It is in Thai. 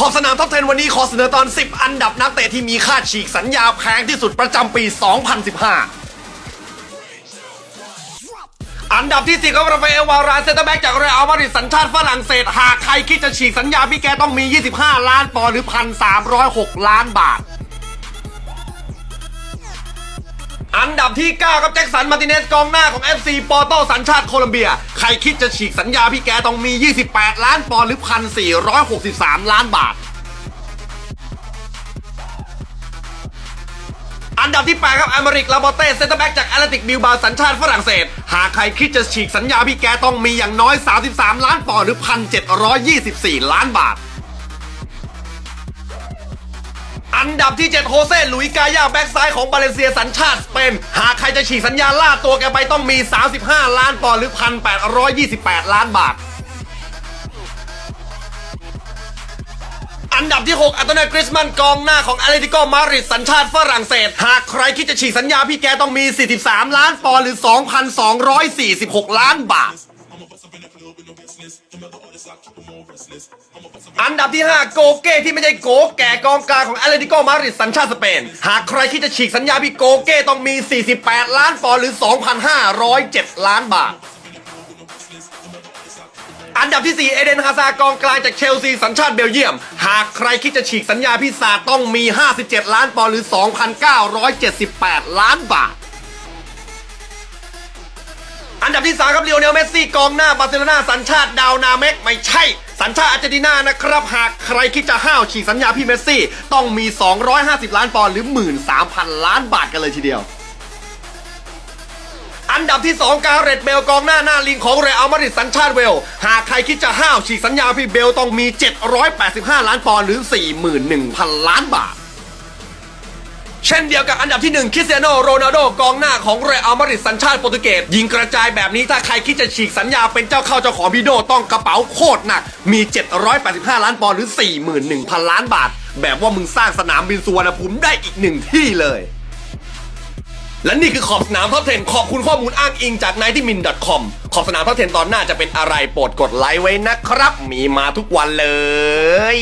ขอบสนามท็อป 10 วันนี้ขอเสนอตอน 10 อันดับนักเตะที่มีค่าฉีกสัญญาแพงที่สุดประจำปี 2015 อันดับที่ 4 ก็ราฟาเอลวาราเซนเตอร์แบ็กจากเรอัลมาดริดสัญชาติฝรั่งเศส หากใครคิดจะฉีกสัญญาพี่แกต้องมี 25 ล้านปอนด์หรือ 1,306 ล้านบาท อันดับที่ 9 ครับแจ็คสันมาร์ติเนสกองหน้าของ FC ปอร์โตสัญชาติโคลัมเบีย ใครคิดจะฉีกสัญญาพี่แกต้องมี 28 ล้านปอนด์หรือ 1,463 ล้านบาท อันดับที่ 8 ครับอเมริกลาโบเต้เซนเตอร์แบ็กจากแอตเลติกบิลบาสัญชาติฝรั่งเศส หากใครคิดจะฉีกสัญญาพี่แกต้องมีอย่างน้อย 33 ล้านปอนด์หรือ 1,724 ล้านบาท อันดับที่ 7 โฮเซ่หลุยกายาแบ็กซ้ายของบาเลเซียสัญชาติสเปน หากใครจะฉีกสัญญาล่าตัวแกไปต้องมี 35 ล้านปอนด์หรือ 1,828 ล้านบาท อันดับที่ 6 อัตโนกริสมันกองหน้าของอาเลติโกมาดริดสัญชาติฝรั่งเศส หากใครคิดจะฉีกสัญญาพี่แกต้องมี 43 ล้านปอนด์หรือ 2,246 ล้านบาท อันดับที่ 5 โกเก้ที่ไม่ใช่โกแก่กองกลางของแอตเลติโกมาดริดสัญชาติสเปน หากใครคิดจะฉีกสัญญาพี่โกเก้ต้องมี 48 ล้านปอนด์หรือ 2,507 ล้านบาท อันดับที่ 4 เอเดนฮาซากองกลางจากเชลซีสัญชาติเบลเยียม หากใครคิดจะฉีกสัญญาพี่ซาต้องมี 57 ล้านปอนด์หรือ 2,978 ล้านบาท อันดับที่3ครับเลโอเนลเมสซี่กองหน้าบาร์เซโลนาสัญชาติดาวนาเมกไม่ใช่ สัญชาติอาร์เจนตินานะครับ หากใครคิดจะห้าวฉีกสัญญาพี่เมสซี่ ต้องมี 250 ล้านปอนด์หรือ 13,000 ล้านบาทกันเลยทีเดียวอันดับที่ 2 กาเรตเบลกองหน้าหน้าลิงของเรอัลมาดริดสัญชาติเวล หากใครคิดจะห้าวฉีกสัญญาพี่เบลต้องมี 785 ล้านปอนด์หรือ 41,000 ล้านบาท เช่นเดียวกับอันดับที่ 1คริสเตียโนโรนัลโดกองหน้าของเรอัลมาดริดสัญชาติโปรตุเกสยิงกระจายแบบนี้ถ้าใครคิดจะฉีกสัญญาเป็นเจ้าเข้าเจ้าของพีโดต้องกระเป๋าโคตรหนัก มี 785 ล้านปอนด์หรือ 41,000 ล้านบาท แบบว่ามึงสร้างสนามบินสุวรรณภูมิได้อีกหนึ่งที่เลยและนี่คือขอบสนามท็อป10ขอบคุณข้อมูลอ้างอิงจาก n i g h t m i n c o m ขอบสนามท็อป10ตอนหน้าจะเป็นอะไรโปรดกดไลค์ไว้นะครับ มีมาทุกวันเลย